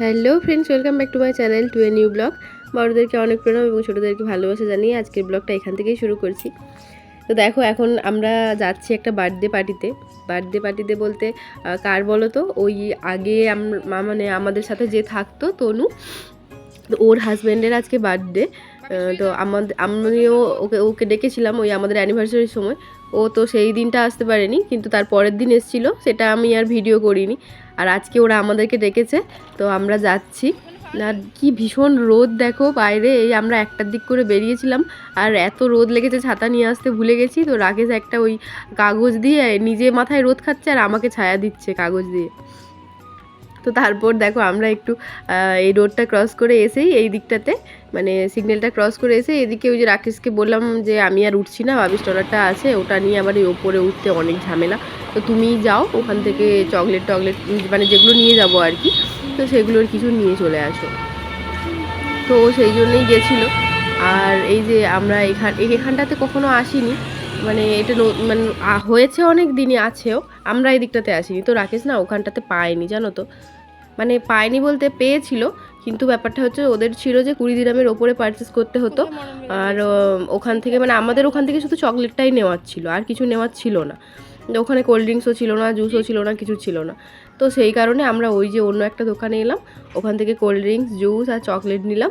Hello friends, welcome back to my channel to a new blog. বড়োদেরকে অনেক প্রণাম এবং ছোটোদেরকে ভালোবাসা জানিয়ে আজকের ব্লগটা এখান থেকেই শুরু করছি। তো দেখো, এখন আমরা যাচ্ছি একটা বার্থডে পার্টিতে। বার্থডে পার্টিতে বলতে কার বলো তো? ওই আগে মানে আমাদের সাথে যে থাকতো, তনু। তো ওর হাজব্যান্ডের আজকে বার্থডে। তো আমাদের, আমিও ওকে ওকে ডেকেছিলাম ওই আমাদের অ্যানিভার্সারির সময়। ও তো সেই দিনটা আসতে পারেনি, কিন্তু তার পরের দিন এসেছিল, সেটা আমি আর ভিডিও করিনি। আর আজকে ওরা আমাদেরকে ডেকেছে, তো আমরা যাচ্ছি। আর কি ভীষণ রোদ দেখো বাইরে, এই আমরা একটার দিক করে বেরিয়েছিলাম, আর এত রোদ লেগেছে ছাতা নিয়ে আসতে ভুলে গেছি, তো রাকেশ একটা ওই কাগজ দিয়ে নিজে মাথায় রোদ খাচ্ছে আর আমাকে ছায়া দিচ্ছে কাগজ দিয়ে। তো তারপর দেখো আমরা একটু এই রোডটা ক্রস করে এসেই এই দিকটাতে মানে সিগন্যালটা ক্রস করে এসে এদিকে ওই যে রাকেশকে বললাম যে আমি আর উঠছি না বাবিস টলারটা আছে, ওটা নিয়ে আবার এই ওপরে উঠতে অনেক ঝামেলা। তো তুমি যাও, ওখান থেকে চকলেট টকলেট মানে যেগুলো নিয়ে যাব আর কি, তো সেগুলোর কিছু নিয়ে চলে আসো। তো সেই জন্যই গেছিল। আর এই যে আমরা এখান, এখানটাতে কখনো আসিনি মানে এটা মানে হয়েছে অনেক দিনই, আছেও, আমরা এই দিকটাতে আসিনি। তো রাকেশ না ওখানটাতে পায়নি, জানো তো? মানে পায়নি বলতে পেয়েছিল কিন্তু ব্যাপারটা হচ্ছে ওদের ছিল যে কুড়ি দিরামের ওপরে পারচেস করতে হতো। আর ওখান থেকে মানে আমাদের ওখান থেকে শুধু চকলেটটাই নেওয়ার ছিল আর কিছু নেওয়ার ছিল না। ওখানে কোল্ড ড্রিঙ্কসও ছিল না জুসও ছিল না কিছু ছিল না। তো সেই কারণে আমরা ওই যে অন্য একটা দোকানে এলাম ওখান থেকে কোল্ড ড্রিঙ্কস জুস আর চকলেট নিলাম।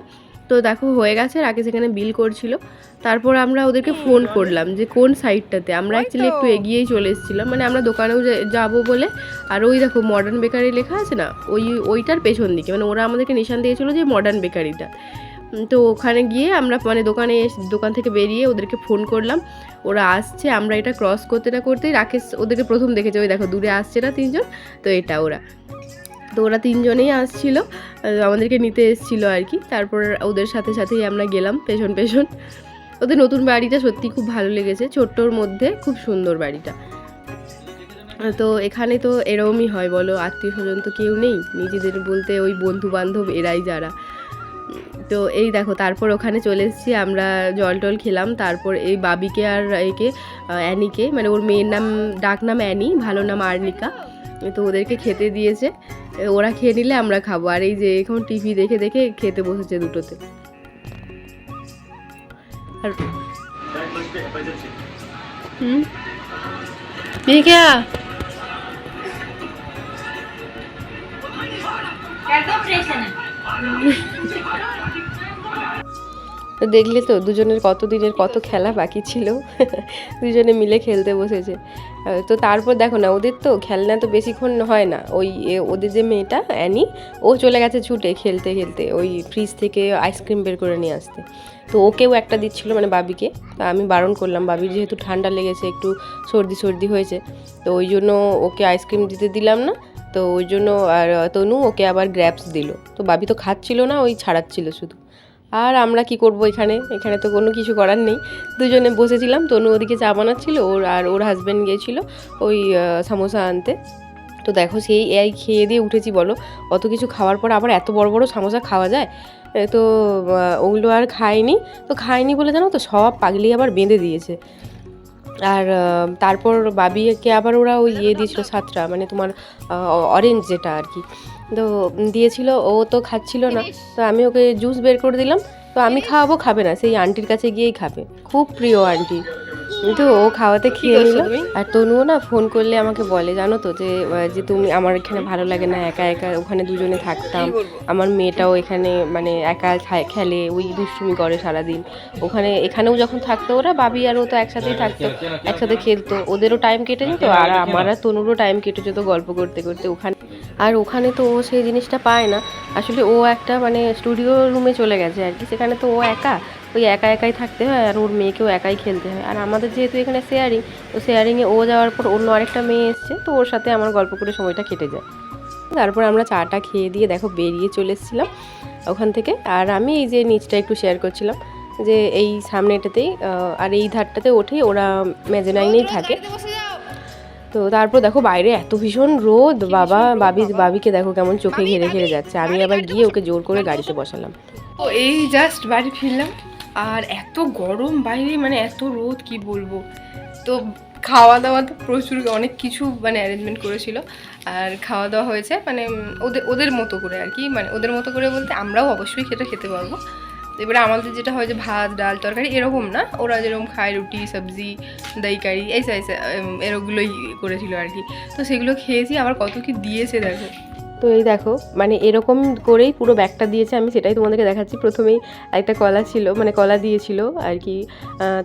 তো দেখো হয়ে গেছে রাকে সেখানে বিল করছিল। তারপর আমরা ওদেরকে ফোন করলাম যে কোন সাইডটাতে আমরা অ্যাকচুয়ালি একটু এগিয়েই চলে এসেছিলাম। মানে আমরা দোকানেও যাব বলে আর ওই দেখো মডার্ন বেকারি লেখা আছে না? ওই ওইটার পেছন দিকে। মানে ওরা আমাদেরকে নিশান দিয়েছিল যে মডার্ন বেকারিটা তো ওখানে গিয়ে আমরা মানে দোকানে এস- দোকান থেকে বেরিয়ে ওদেরকে ফোন করলাম। ওরা আসছে আমরা এটা ক্রস করতে না করতেই রাকেশ ওদেরকে প্রথম দেখেছে। ওই দেখো দূরে আসছে না তিনজন তো এটা ওরা। তো ওরা তিনজনেই আসছিল আমাদেরকে নিতে এসেছিল আর কি। তারপর ওদের সাথে সাথেই আমরা গেলাম পেছন পেছন। ওদের নতুন বাড়িটা সত্যি খুব ভালো লেগেছে, ছোট্টর মধ্যে খুব সুন্দর বাড়িটা। তো এখানে তো এরমই হয় বলো, আত্মীয় স্বজন তো কেউ নেই, নিজেদের বলতে ওই বন্ধু বান্ধব এরাই যারা। তো এই দেখো, তারপর ওখানে চলে এসেছি, আমরা জল টল খেলাম, তারপর এই বাবিকে আর একে অ্যানিকে মানে ওর মেয়ের নাম ডাক নাম অ্যানি, ভালো নাম আর্নিকা। তো ওদেরকে খেতে দিয়েছে এ, ওরা খেয়ে নিলে আমরা খাবো আর এই যে এখন টিভি দেখে দেখে খেতে বসেছে দুটোতে আর হুম ये क्या তো দেখলে তো দুজনের কত দিনের কত খেলা বাকি ছিল। দুজনে মিলে খেলতে বসেছে। তো তারপর দেখো না, ওদের তো খেলনা তো বেশিক্ষণ হয় না। ওই ওদের যে মেয়েটা, অ্যানি, ও চলে গেছে ছুটে খেলতে খেলতে, ওই ফ্রিজ থেকে আইসক্রিম বের করে নিয়ে আসতে। তো ওকেও একটা দিচ্ছিল মানে বাবিকে। তা আমি বারণ করলাম, বাবির যেহেতু ঠান্ডা লেগেছে, একটু সর্দি সর্দি হয়েছে, তো ওই জন্য ওকে আইসক্রিম দিতে দিলাম না। তো ওই জন্য আর, তনু ওকে আবার গ্র্যাপস দিল। তো বাবি তো খাচ্ছিল না, ওই ছাড়াচ্ছিল শুধু। আর আমরা কি করব এখানে? এখানে তো কোনো কিছু করার নেই। দুজনে বসেছিলাম, তনু ওদিকে চা বানাচ্ছিল, ওর আর ওর হাজব্যান্ড গিয়েছিল ওই সামোসা আনতে। তো দেখো সেই এই খেয়ে দিয়ে উঠেছি বলো, অত কিছু খাওয়ার পর আবার এত বড় বড় সামোসা খাওয়া যায়? তো ওগুলো আর খায়নি তো খায়নি বলে জানো তো, সব পাগলি আবার বেঁধে দিয়েছে। আর তারপর বাবিকে আবার ওরা ওই ইয়ে দিয়েছিল সাতটা মানে তোমার অরেঞ্জ যেটা আর কি। তো দিয়েছিল ও তো খাচ্ছিল না। তো আমি ওকে জুস বের করে দিলাম। তো আমি খাওয়াবো খাবে না সেই আন্টির কাছে গিয়েই খাবে। খুব প্রিয় আন্টি তো ও খাওয়াতে খেয়ে নিল। আর তনুও না ফোন করলে আমাকে বলে জানো তো যে যে তুমি আমার এখানে ভালো লাগে না একা একা ওখানে দুজনে থাকতাম। আমার মেয়েটাও এখানে মানে একা খেলে ওই দুষ্টুমি করে সারাদিন। ওখানে এখানেও যখন থাকতো ওরা বাবি আর ও তো একসাথেই থাকতো একসাথে খেলতো। ওদেরও টাইম কেটে যেত আর আমার আর তনুরও টাইম কেটে যেত গল্প করতে করতে ওখানে। আর ওখানে তো ও সেই জিনিসটা পায় না। আসলে ও একটা মানে স্টুডিও রুমে চলে গেছে আর কি সেখানে তো ও একা। ওই একা একাই থাকতে হয় আর ওর মেয়েকেও একাই খেলতে হয়। আর আমাদের যেহেতু এখানে শেয়ারিং তো শেয়ারিংয়ে ও যাওয়ার পর অন্য আরেকটা মেয়ে এসছে তো ওর সাথে আমার গল্প করে সময়টা কেটে যায়। তারপর আমরা চাটা খেয়ে দিয়ে দেখো বেরিয়ে চলে এসেছিলাম ওখান থেকে। আর আমি এই যে নিচটা একটু শেয়ার করছিলাম যে এই সামনেটাতেই আর এই ধারটাতে ওঠেই ওরা মেজেনাইনেই থাকে। তো তারপর দেখো বাইরে এত ভীষণ রোদ বাবা বাবি বাবিকে দেখো কেমন চোখে ঘেরে ঘেরে যাচ্ছে। আমি আবার গিয়ে ওকে জোর করে গাড়িতে বসালাম। তো এই জাস্ট বাড়ি ফিরলাম। আর এত গরম বাইরে মানে এত রোদ, কি বলব? তো খাওয়া দাওয়া তো প্রচুর, অনেক কিছু মানে অ্যারেঞ্জমেন্ট করেছিল। আর খাওয়া দাওয়া হয়েছে মানে ওদের ওদের মতো করে আর কি মানে ওদের মতো করে বলতে আমরাও অবশ্যই খেতে খেতে পারব। এবারে আমাদের যেটা হয় যে ভাত, ডাল, তরকারি এরকম না, ওরা যেরকম খায় রুটি, সবজি দই কারি এই সাইজ এরগুলোই করেছিল আর কি। তো সেগুলো খেয়েছি, আবার কত কি দিয়েছে দেখো। তো এই দেখো মানে এরকম করেই পুরো ব্যাগটা দিয়েছে আমি, সেটাই তোমাদেরকে দেখাচ্ছি। প্রথমেই একটা কলা ছিল মানে কলা দিয়েছিল আর কি।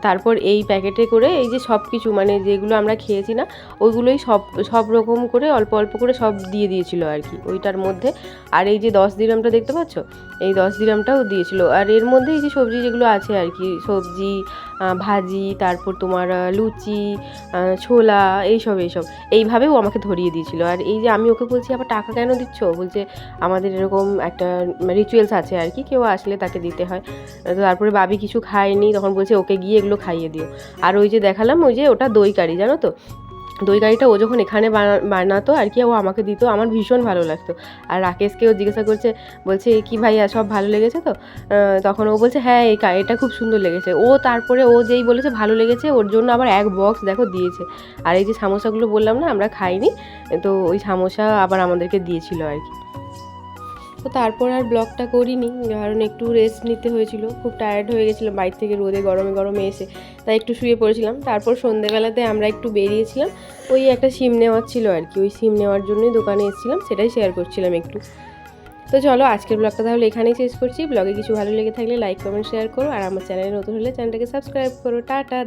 তারপর এই প্যাকেটে করে এই যে সব কিছু মানে যেগুলো আমরা খেয়েছি না, ওইগুলোই সব সব রকম করে অল্প অল্প করে সব দিয়ে দিয়েছিল আর কি, ওইটার মধ্যে। আর এই যে দশ দিরামটা দেখতে পাচ্ছ? এই দশ দিরামটাও দিয়েছিল। আর এর মধ্যে এই যে সবজি যেগুলো আছে আর কি, সবজি ভাজি, তারপর তোমার লুচি ছোলা, এইসব এইসব। এইভাবেও আমাকে ধরিয়ে দিয়েছিল। আর এই যে আমি ওকে বলছি, আবার টাকা কেন দিচ্ছ? বলছে, আমাদের এরকম একটা রিচুয়ালস আছে আর কি। কেউ আসলে তাকে দিতে হয়। তো তারপরে বাবি কিছু খায়নি। তখন বলছে, ওকে গিয়ে এগুলো খাইয়ে দিও। আর ওই যে দেখালাম, ওই যে ওটা দই কারি জানো তো? দই গাড়িটা ও যখন এখানে বানা- বানাতো আর কি, ও আমাকে দিত, আমার ভীষণ ভালো লাগতো। আর রাকেশকেও জিজ্ঞাসা করছে, বলছে কি ভাইয়া, সব ভালো লেগেছে তো? তখন ও বলছে হ্যাঁ এই এটা খুব সুন্দর লেগেছে। ও তারপরে ও যেই বলেছে, ভালো লেগেছে। ওর জন্য আবার এক বক্স দেখো, দিয়েছে। আর এই যে সামোসাগুলো বললাম না, আমরা খাইনি, তো ওই সামোসা আবার আমাদেরকে দিয়েছিল আর কি। তো তারপর আর ব্লগটা করিনি, কারণ একটু রেস্ট নিতে হয়েছিল। খুব টায়ার্ড হয়ে গেছিলাম বাইরে থেকে রোদে, গরমে গরমে এসে। তাই একটু শুয়ে পড়েছিলাম। তারপর সন্ধেবেলাতে আমরা একটু বেরিয়েছিলাম। ওই একটা সিম নেওয়ার ছিল আর কি। ওই সিম নেওয়ার জন্যই দোকানে এসেছিলাম, সেটাই শেয়ার করছিলাম একটু। তো চলো, আজকের ব্লগটা তাহলে এখানেই শেষ করছি। ব্লগে কিছু ভালো লেগে থাকলে লাইক কমেন্ট শেয়ার করো। আর আমার চ্যানেলে নতুন হলে চ্যানেলটাকে সাবস্ক্রাইব করো। টাটা